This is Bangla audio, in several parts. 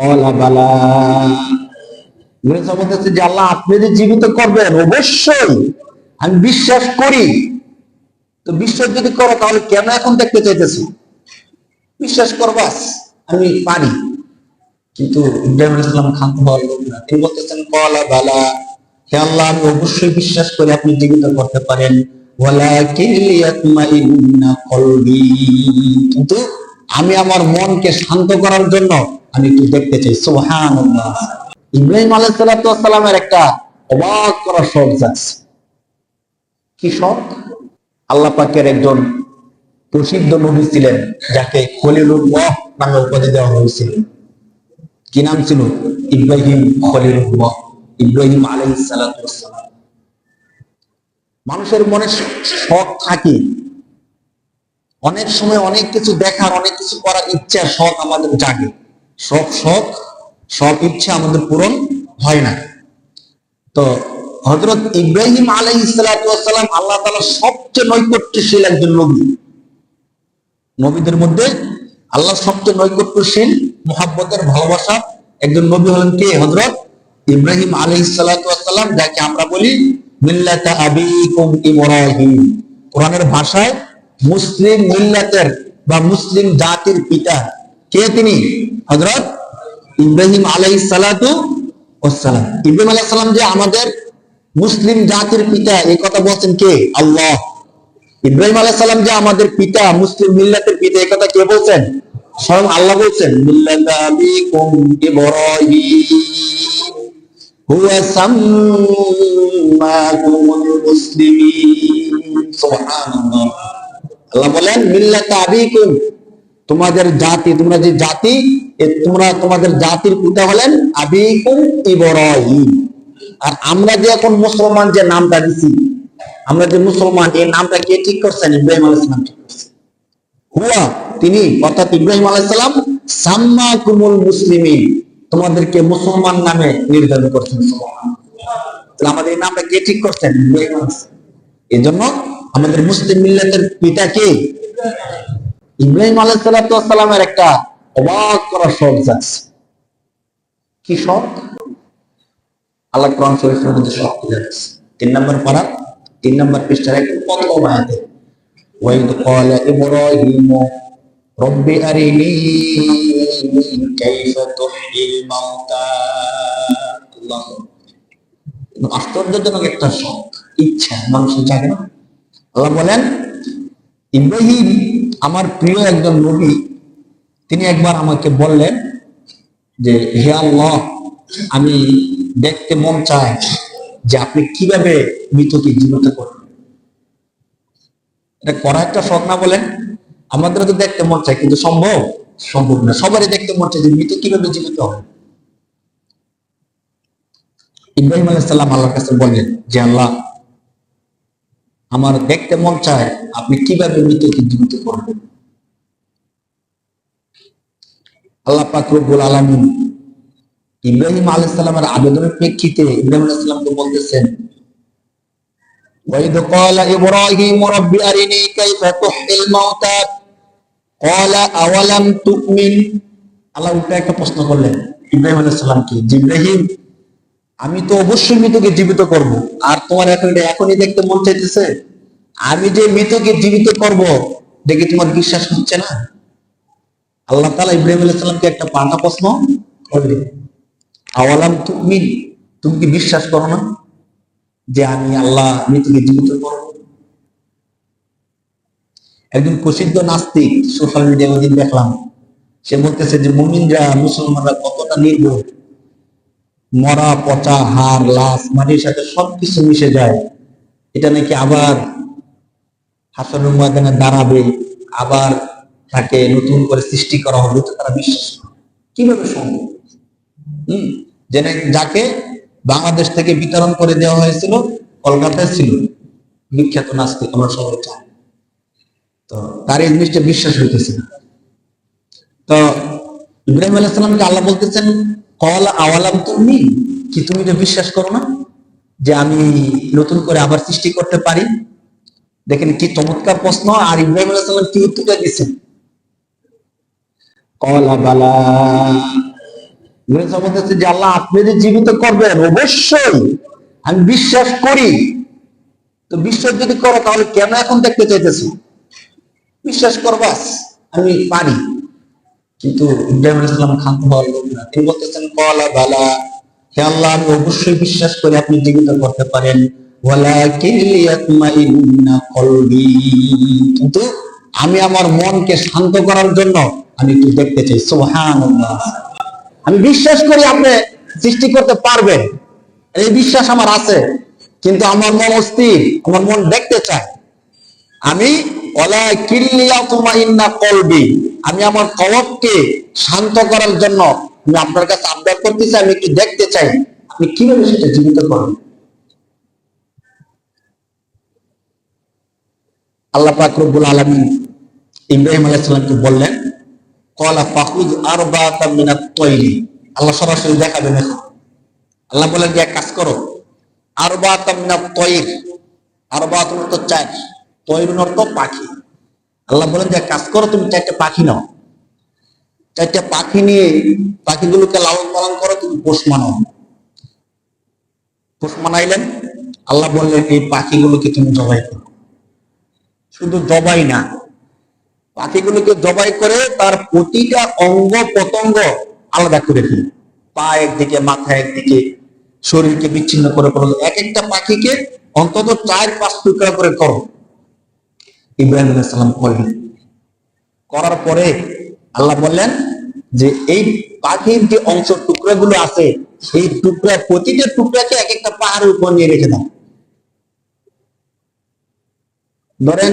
কলা যে আল্লাহ আপনি জীবিত করবেন, অবশ্যই। আমি বিশ্বাস করি। তো বিশ্বাস যদি করো, তাহলে কেন এখন দেখতে চাইতেছি? বিশ্বাস করবাস আমি পারি। কিন্তু কলা অবশ্যই বিশ্বাস করি আপনি জীবিত করতে পারেন। কিন্তু আমি আমার মনকে শান্ত করার জন্য আমি একটু দেখতে চাই। সুবহানাল্লাহ। ইব্রাহিম আলাইহিস একটা অবাক করা শখ আছে কি শখ? আল্লাহ পাকের একজন প্রসিদ্ধ নবী ছিলেন, যাকে খলিলুল্লাহ নামে উপাধি দেওয়া হয়েছিল। কি নাম ছিল? ইব্রাহিম খলিলুল্লাহ। ইব্রাহিম সালাতু মানুষের মনে শখ থাকে। অনেক সময় অনেক কিছু দেখার, অনেক কিছু করার ইচ্ছা শখ আমাদের জাগে। শখ শখ সব ইচ্ছা আমাদের পূরণ হয় না। তো হজরত ইব্রাহিম আলাই সালাম আল্লাহ তালা সবচেয়ে নৈকট্যশীল একজন নবী। নবীদের মধ্যে আল্লাহ সবচেয়ে নৈকট্যশীল, মোহাব্বতের ভালোবাসা একজন নবী হলেন কে? হজরত ইব্রাহিম আলাই সালাম, যাকে আমরা বলি মিল্লাতা আবিকুম কোরআনের ভাষায় মুসলিম মিল্লাতের বা মুসলিম জাতির পিতা। কে তিনি? হজরত ইব্রাহিম আলাই সালাতু ওসালাম ইব্রাহিম আলাহ সালাম যে আমাদের মুসলিম জাতির পিতা, এই কথা বলছেন কে? আল্লাহ। ইব্রাহিম আলাহ সালাম যে আমাদের পিতা, মুসলিম মিল্লাতের পিতা, এই কথা কে বলছেন? স্বয়ং আল্লাহ বলছেন আল্লাহ বলেন মিল্লাতা আবিকুম তোমাদের জাতি, তোমরা যে জাতি তোমরা তোমাদের জাতির পিতা হলেন আবিকুম আর আমরা যে এখন মুসলমান যে নামটা দিছি, আমরা যে মুসলমান, এই নামটা কে ঠিক করছেন ইব্রাহিম আলাইহিস সালাম ঠিক করছেন হুয়া, তিনি অর্থাৎ ইব্রাহিম আলাইহিস সালাম সাম্মা কুমুল মুসলিমিন। তোমাদেরকে মুসলমান নামে নির্ধারণ করছেন আমাদের এই নামটা কে ঠিক করছেন ইব্রাহিম এই জন্য আমাদের মুসলিম মিল্লাতের পিতা কে? ইব্রাহিম আলাইসালামের একটা অবাক করা শখ আছে কি শখ? আল্লাহ কোরআন শরীফের মধ্যে শখ আছে তিন নম্বর পারা, তিন নম্বর পৃষ্ঠার একদম প্রথম আয়াতে আশ্চর্যজনক একটা শখ, ইচ্ছা, মানুষের জাগে না। আল্লাহ বলেন, ইব্রাহিম আমার প্রিয় একজন নবী, তিনি একবার আমাকে বললেন যে, হে আল্লাহ, আমি দেখতে মন চাই যে আপনি কীভাবে মৃতকে জীবিত করবেন এটা করা একটা শখ না বলেন আমাদের তো দেখতে মন চায়, কিন্তু সম্ভব? সম্ভব না। সবারই দেখতে মন চায় যে মৃত কীভাবে জীবিত হবে। ইব্রাহিম আলাইসাল্লাম আল্লাহর কাছে বললেন যে আল্লাহ আমার দেখতে মন চায় আপনি কিভাবে মৃতকে জীবিত করবেন আল্লাহ পাক রব্বুল আলামিন ইব্রাহিম আলাইহিস সালামের আবেদনের প্রেক্ষিতে ইব্রাহিম আলাইহিস সালামকে বলতেছেন وإذ قال إبراهيم رب أرني كيف تحيي الموتى قال أولم تؤمن আল্লাহ উল্টা একটা প্রশ্ন করলেন ইব্রাহিম আলাইহিস সালামকে যে ইব্রাহিম আমি তো অবশ্যই মৃতকে জীবিত করব আর তোমার এখন এখনই দেখতে মন চাইতেছে, আমি যে মৃতকে জীবিত করব, দেখে তোমার বিশ্বাস হচ্ছে না। আল্লাহ তালা ইব্রাহিম আলাইসাল্লামকে একটা পাল্টা প্রশ্ন করবে আওয়ালাম তুমি তুমি কি বিশ্বাস করো না যে আমি আল্লাহ মৃতকে জীবিত করব? একজন প্রসিদ্ধ নাস্তিক, সোশ্যাল ওদিন দেখলাম, সে বলতেছে যে মুমিনরা, মুসলমানরা কতটা নির্ভর মরা, পচা, হাড়, লাশ, মাটির সাথে সবকিছু মিশে যায়। এটা নাকি আবার হাসনের ময়দানে দাঁড়াবে, আবার তাকে নতুন করে সৃষ্টি করা হবে তো তারা বিশ্বাস কীভাবে সম্ভব? হম? যে যাকে বাংলাদেশ থেকে বিতরণ করে দেওয়া হয়েছিল, কলকাতায় ছিল। বিখ্যাত নাস্তিক আমরা সবাই চাই তো তার এই জিনিসটা বিশ্বাস হইতেছে না। তো ইব্রাহিম আলাইসালামকে আল্লাহ বলতেছেন কল আওয়ালাম তুমি? কি তুমি এটা বিশ্বাস করো না যে আমি নতুন করে আবার সৃষ্টি করতে পারি? দেখেন কি চমৎকার প্রশ্ন, আর ইব্রাহিম আলাইসাল্লাম কি উত্তরটা দিচ্ছেন কলা বালা। যে আল্লাহ আপনি যে জীবিত করবেন, অবশ্যই। আমি বিশ্বাস করি। তো বিশ্বাস যদি করো, তাহলে কেন এখন দেখতে চাইতেছি? বিশ্বাস করবাস আমি পারি। কিন্তু ইব্রাহিম আলাইহিস সালাম ক্ষান্ত হওয়ার না। তিনি বলতেছেন, কলা বালা, হে আল্লাহ, আমি অবশ্যই বিশ্বাস করি আপনি জীবিত করতে পারেন। কিন্তু আমি আমার মনকে শান্ত করার জন্য আমি একটু দেখতে চাই। সুবহানাল্লাহ। আমি বিশ্বাস করি আপনি সৃষ্টি করতে পারবেন। এই বিশ্বাস আমার আছে। কিন্তু আমার মন অস্থির, আমার মন দেখতে চায়। আমি আমি আমার শান্ত করার জন্য আমি আপনার কাছে আবদার করতেছি, আমি একটু দেখতে চাই, আপনি কীভাবে সেটা জীবিত করেন আল্লাহ পাক রব্বুল ইব্রাহিম বললেন, কলা আরবাতা মিনাত তৈরি আল্লাহ সরাসরি দেখাবেন এখন। আল্লাহ বলেন যে, এক কাজ করো আরবাতা মিনাত তৈর আরবাত অর্থ চার। তৈর অর্থ পাখি। আল্লাহ বলেন যে কাজ করো, তুমি চারটে পাখি নাও। চারটে পাখি নিয়ে পাখিগুলোকে লালন পালন করো, তুমি পোষ মানাও। পোষ মানাইলেন, আল্লাহ বললেন, এই পাখিগুলোকে তুমি জবাই করো। শুধু জবাই না, পাখিগুলোকে জবাই করে তার প্রতিটা অঙ্গ পতঙ্গ আলাদা করে ফেলি। পা একদিকে, মাথা একদিকে, শরীরকে বিচ্ছিন্ন করে করো এক একটা পাখিকে অন্তত চার পাঁচ টুকরা করে করো। ইব্রাহিম আলাইসাল্লাম করলেন করার পরে আল্লাহ বললেন যে, এই পাখির যে অংশ টুকরাগুলো আছে, সেই টুকরা, প্রতিটা টুকরাকে এক একটা পাহাড়ের উপর নিয়ে রেখে দাও। ধরেন,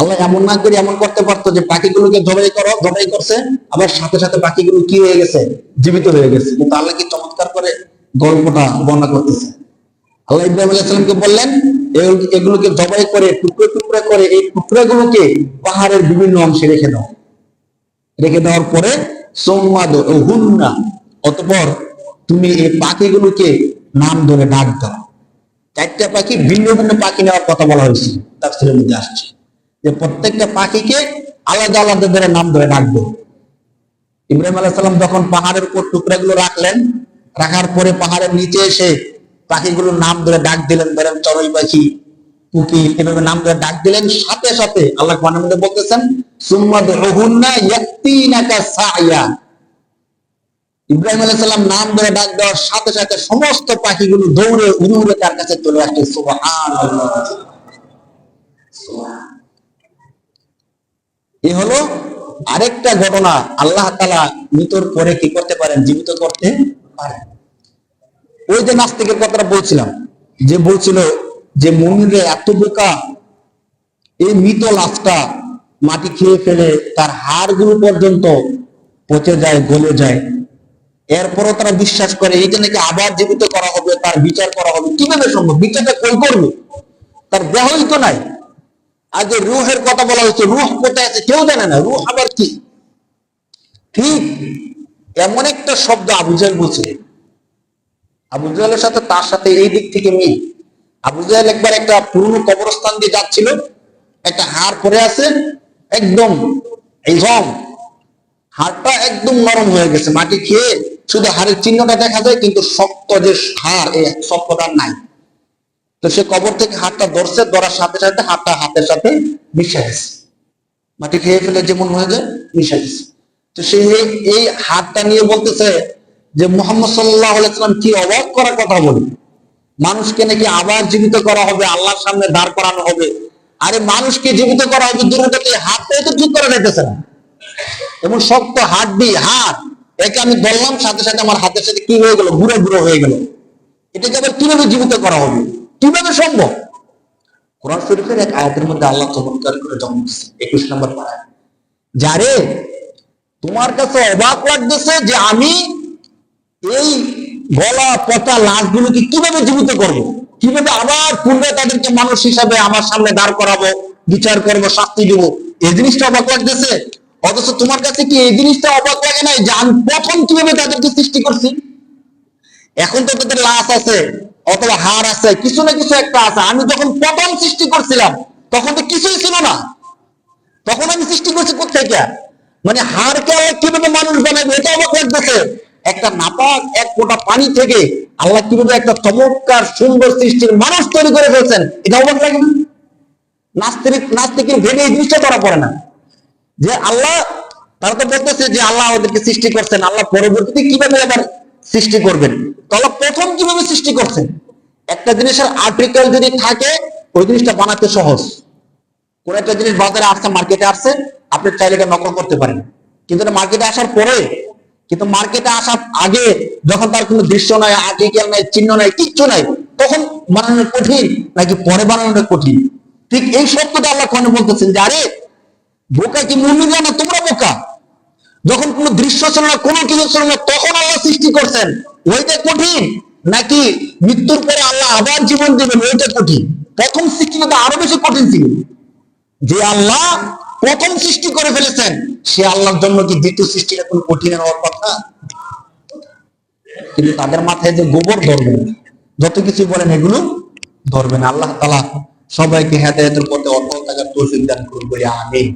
আল্লাহ এমন না করে এমন করতে পারতো যে, পাখিগুলোকে জবাই করো জবাই করছে, আবার সাথে সাথে পাখিগুলো কি হয়ে গেছে? জীবিত হয়ে গেছে। কিন্তু আল্লাহ কি চমৎকার করে গল্পটা বর্ণনা করতেছে। আল্লাহ ইব্রাহিম আলাইসালামকে বললেন এগুলোকে জবাই করে, টুকরো টুকরো করে, এই টুকরাগুলোকে পাহাড়ের বিভিন্ন অংশে রেখে দাও। রেখে দেওয়ার পরে সোম্মাদ হুন্না, অতপর তুমি এই পাখিগুলোকে নাম ধরে ডাক দাও। চারটা পাখি ভিন্ন ভিন্ন পাখি নেওয়ার কথা বলা হয়েছে, তাফসিরের মধ্যে আসছে। যে প্রত্যেকটা পাখিকে আলাদা আলাদা ধরে নাম ধরে ডাকবে। ইব্রাহিম আলাইহিস সালাম যখন পাহাড়ের উপর টুকরাগুলো রাখলেন, রাখার পরে পাহাড়ের নিচে এসে পাখিগুলোর নাম ধরে ডাক দিলেন ধরেন চড়ুই পাখি কুকি এভাবে নাম ধরে ডাক দিলেন। সাথে সাথে আল্লাহ কোরআনের মধ্যে বলতেছেন ইব্রাহিম আলাইহিস নাম ধরে ডাক দেওয়ার সাথে সাথে সমস্ত পাখিগুলো দৌড়ে উড়ে তার কাছে চলে আসছে সুবহানাল্লাহ। এ হলো আরেকটা ঘটনা। আল্লাহ তালা মৃতর পরে কি করতে পারেন? জীবিত করতে পারেন। ওই যে নাস্তিকের কথাটা বলছিলাম, যে বলছিল যে মমিনরে এত বোকা, এই মৃত লাশটা মাটি খেয়ে ফেলে তার হাড়গুলো পর্যন্ত পচে যায়, গলে যায়। এরপরও তারা বিশ্বাস করে, এইটা নাকি আবার জীবিত করা হবে, তার বিচার করা হবে। কীভাবে সম্ভব? বিচারটা কই করবে? তার দেহই তো নাই। আগে রুহের কথা বলা হচ্ছে রুহ কোথায় আছে কেউ জানে না, রুহ আবার কি? ঠিক এমন একটা শব্দ আবু বলছে আবু জাহেলের সাথে তার সাথে এই দিক থেকে মিল। আবু জাহেল একবার একটা পুরনো কবরস্থান দিয়ে যাচ্ছিল, একটা হাড় পরে আছে, একদম এই জম হাড়টা একদম নরম হয়ে গেছে, মাটি খেয়ে শুধু হাড়ের চিহ্নটা দেখা যায়, কিন্তু শক্ত যে হাড়, এই শক্তটা নাই। তো সে কবর থেকে হাতটা ধরছে, ধরার সাথে সাথে হাতটা হাতের সাথে মিশে গেছে। মাটি খেয়ে ফেলে যেমন হয়ে যায়, মিশে গেছে। তো সে এই- এই হাতটা নিয়ে বলতেছে যে মোহাম্মদ সাল্লাহ আলাইসালাম কি অবাক করার কথা বলি? মানুষকে নাকি আবার জীবিত করা হবে, আল্লাহর সামনে দাঁড় করানো হবে। আরে মানুষকে জীবিত করা হবে দুর্গতি হাতটাই তো ঠিক করা যাইতেছে না। এমন শক্ত হাড্ডি, হাত, একে আমি বললাম, সাথে সাথে আমার হাতের সাথে কি হয়ে গেল? বুড়ো বুড়ো হয়ে গেল। এটাকে আবার কীভাবে জীবিত করা হবে? কীভাবে সম্ভব? কোরআন শরীফের এক আয়াতের মধ্যে আল্লাহ চমৎকার করে জন্ম দিচ্ছে একুশ নম্বর পাড়ায়। যারে তোমার কাছে অবাক লাগতেছে যে আমি এই গলা পচা লাশগুলোকে কীভাবে জীবিত করব? কীভাবে আবার পূর্বে তাদেরকে মানুষ হিসাবে আমার সামনে দাঁড় করাবো, বিচার করব, শাস্তি দেবো? এই জিনিসটা অবাক লাগতেছে। অথচ তোমার কাছে কি এই জিনিসটা অবাক লাগে নাই যে আমি প্রথম কীভাবে তাদেরকে সৃষ্টি করছি? এখন তো তাদের লাশ আছে, অথবা হার আছে, কিছু না কিছু একটা আছে। আমি যখন প্রথম সৃষ্টি করছিলাম, তখন তো কিছুই ছিল না। তখন আমি সৃষ্টি করছি কোথেকে মানে হাড়কে আল্লাহ কীভাবে মানুষ বানাবে, এটা অবাক লাগতেছে। একটা নাপাক, এক ফোঁটা পানি থেকে আল্লাহ কীভাবে একটা চমৎকার, সুন্দর সৃষ্টির মানুষ তৈরি করে ফেলছেন, এটা অবাক লাগে নাস্তিক নাস্তিকের ভেবে এই জিনিসটা ধরা পড়ে না। যে আল্লাহ, তারা তো বলতেছে যে আল্লাহ আমাদেরকে সৃষ্টি করছেন, আল্লাহ পরবর্তীতে কীভাবে আবার সৃষ্টি করবেন? তো আল্লাহ প্রথম কীভাবে সৃষ্টি করছেন? একটা জিনিসের আর্টিকেল যদি থাকে, ওই জিনিসটা বানাতে সহজ। কোন একটা জিনিস বাজারে আসছে মার্কেটে আসছে, আপনি চাইলে এটা নকল করতে পারেন। কিন্তু এটা মার্কেটে আসার পরে কিন্তু মার্কেটে আসার আগে যখন তার কোনো দৃশ্য নাই আর্টিকেল নাই, চিহ্ন নাই, কিচ্ছু নাই, তখন বানানো কঠিন নাকি পরে বানানোটা কঠিন? ঠিক এই সত্যটা আল্লাহ কোন বলতেছেন যে, আরে, বোকা কি মুমিন না তোমরা বোকা? যখন কোনো দৃশ্য ছিল না, কোনো কিছু ছিল না, তখন আল্লাহ সৃষ্টি করছেন। ওইটা কঠিন নাকি মৃত্যুর পরে আল্লাহ আবার জীবন দেবেন, ওইটা কঠিন? প্রথম সৃষ্টিটা আরও বেশি কঠিন ছিল। যে আল্লাহ প্রথম সৃষ্টি করে ফেলেছেন। সে আল্লাহর জন্য কি দ্বিতীয় সৃষ্টিটা কোনো কঠিন হওয়ার কথা? কিন্তু তাদের মাথায় যে গোবর ধরবে, যত কিছু বলেন এগুলো ধরবেন আল্লাহ তালা সবাইকে হেদায়তের পথে অটল থাকার তৌফিক দান করুন বলে, আমিন।